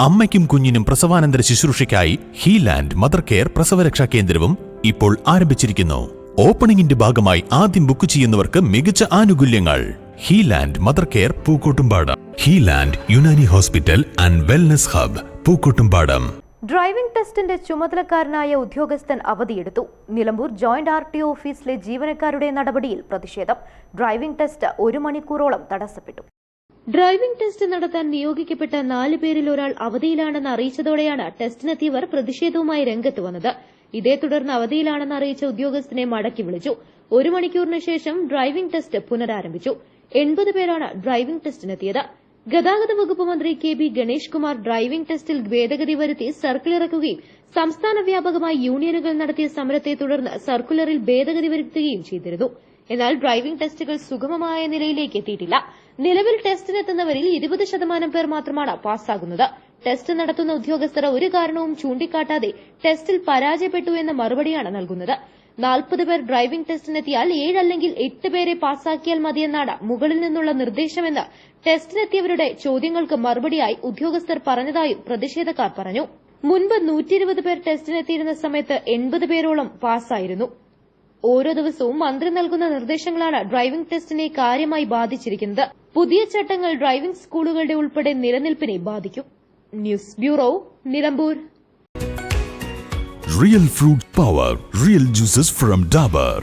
അമ്മയ്ക്കും കുഞ്ഞിനും പ്രസവാനന്തര ശുശ്രൂഷയ്ക്കായി ഹീലാൻഡ് mother care പ്രസവരക്ഷാ കേന്ദ്രവും ഇപ്പോൾ ആരംഭിച്ചിരിക്കുന്നു. ഓപ്പണിംഗിന്റെ ഭാഗമായി ആദ്യം ബുക്ക് ചെയ്യുന്നവർക്ക് മികച്ച ആനുകൂല്യങ്ങൾ. Healand mother care Pookkottumpadam. Healand Unani hospital and wellness hub Pookkottumpadam. Driving ടെസ്റ്റിന്റെ ചുമതലക്കാരനായ ഉദ്യോഗസ്ഥൻ അവധിയെടുത്തു. നിലമ്പൂർ ജോയിന്റ് ആർ ടി ഓഫീസിലെ ജീവനക്കാരുടെ നടപടിയിൽ പ്രതിഷേധം. ഡ്രൈവിംഗ് ടെസ്റ്റ് ഒരു മണിക്കൂറോളം തടസ്സപ്പെട്ടു. ഡ്രൈവിംഗ് ടെസ്റ്റ് നടത്താൻ നിയോഗിക്കപ്പെട്ട നാല് പേരിൽ ഒരാൾ അവധിയിലാണെന്ന് അറിയിച്ചതോടെയാണ് ടെസ്റ്റിനെത്തിയവർ പ്രതിഷേധവുമായി രംഗത്ത് വന്നത്. ഇതേ തുടർന്ന് അവധിയിലാണെന്ന് അറിയിച്ച ഉദ്യോഗസ്ഥനെ മടക്കി വിളിച്ചു. ഒരു മണിക്കൂറിന് ശേഷം ഡ്രൈവിംഗ് ടെസ്റ്റ് പുനരാരംഭിച്ചു. എൺപത് പേരാണ് ഡ്രൈവിംഗ് ടെസ്റ്റിനെത്തിയത്. ഗതാഗത വകുപ്പ് മന്ത്രി K B Ganesh Kumar driving ടെസ്റ്റിൽ ഭേദഗതി വരുത്തി സർക്കിൾ ഇറക്കുകയും സംസ്ഥാന വ്യാപകമായി യൂണിയനുകൾ നടത്തിയ സമരത്തെ തുടർന്ന് സർക്കുലറിൽ ഭേദഗതി വരുത്തുകയും ചെയ്തിരുന്നു. എന്നാൽ ഡ്രൈവിംഗ് ടെസ്റ്റുകൾ സുഗമമായ നിലയിലേക്ക് എത്തിയിട്ടില്ല. നിലവിൽ ടെസ്റ്റിനെത്തുന്നവരിൽ ഇരുപത് ശതമാനം പേർ മാത്രമാണ് പാസ്സാകുന്നത്. ടെസ്റ്റ് നടത്തുന്ന ഉദ്യോഗസ്ഥർ ഒരു കാരണവും ചൂണ്ടിക്കാട്ടാതെ ടെസ്റ്റിൽ പരാജയപ്പെട്ടു എന്ന മറുപടിയാണ് നൽകുന്നത്. നാൽപ്പത് പേർ ഡ്രൈവിംഗ് ടെസ്റ്റിനെത്തിയാൽ ഏഴ് അല്ലെങ്കിൽ എട്ട് പേരെ പാസ്സാക്കിയാൽ മതിയെന്നാണ് മുകളിൽ നിന്നുള്ള നിർദ്ദേശമെന്ന് ടെസ്റ്റിനെത്തിയവരുടെ ചോദ്യങ്ങൾക്ക് മറുപടിയായി ഉദ്യോഗസ്ഥർ പറഞ്ഞതായും പ്രതിഷേധക്കാർ പറഞ്ഞു. മുൻപ് നൂറ്റിയിരുപത് പേർ ടെസ്റ്റിനെത്തിയിരുന്ന സമയത്ത് എൺപത് പേരോളം പാസ്സായിരുന്നു. ഓരോ ദിവസവും മന്ത്രി നൽകുന്ന നിർദ്ദേശങ്ങളാണ് ഡ്രൈവിംഗ് ടെസ്റ്റിനെ കാര്യമായി ബാധിച്ചിരിക്കുന്നത്. പുതിയ ചട്ടങ്ങൾ ഡ്രൈവിംഗ് സ്കൂളുകളുടെ ഉൾപ്പെടെ നിലനിൽപ്പിനെ ബാധിക്കും. News bureau Nilambur. Real fruit power real juices from Dabur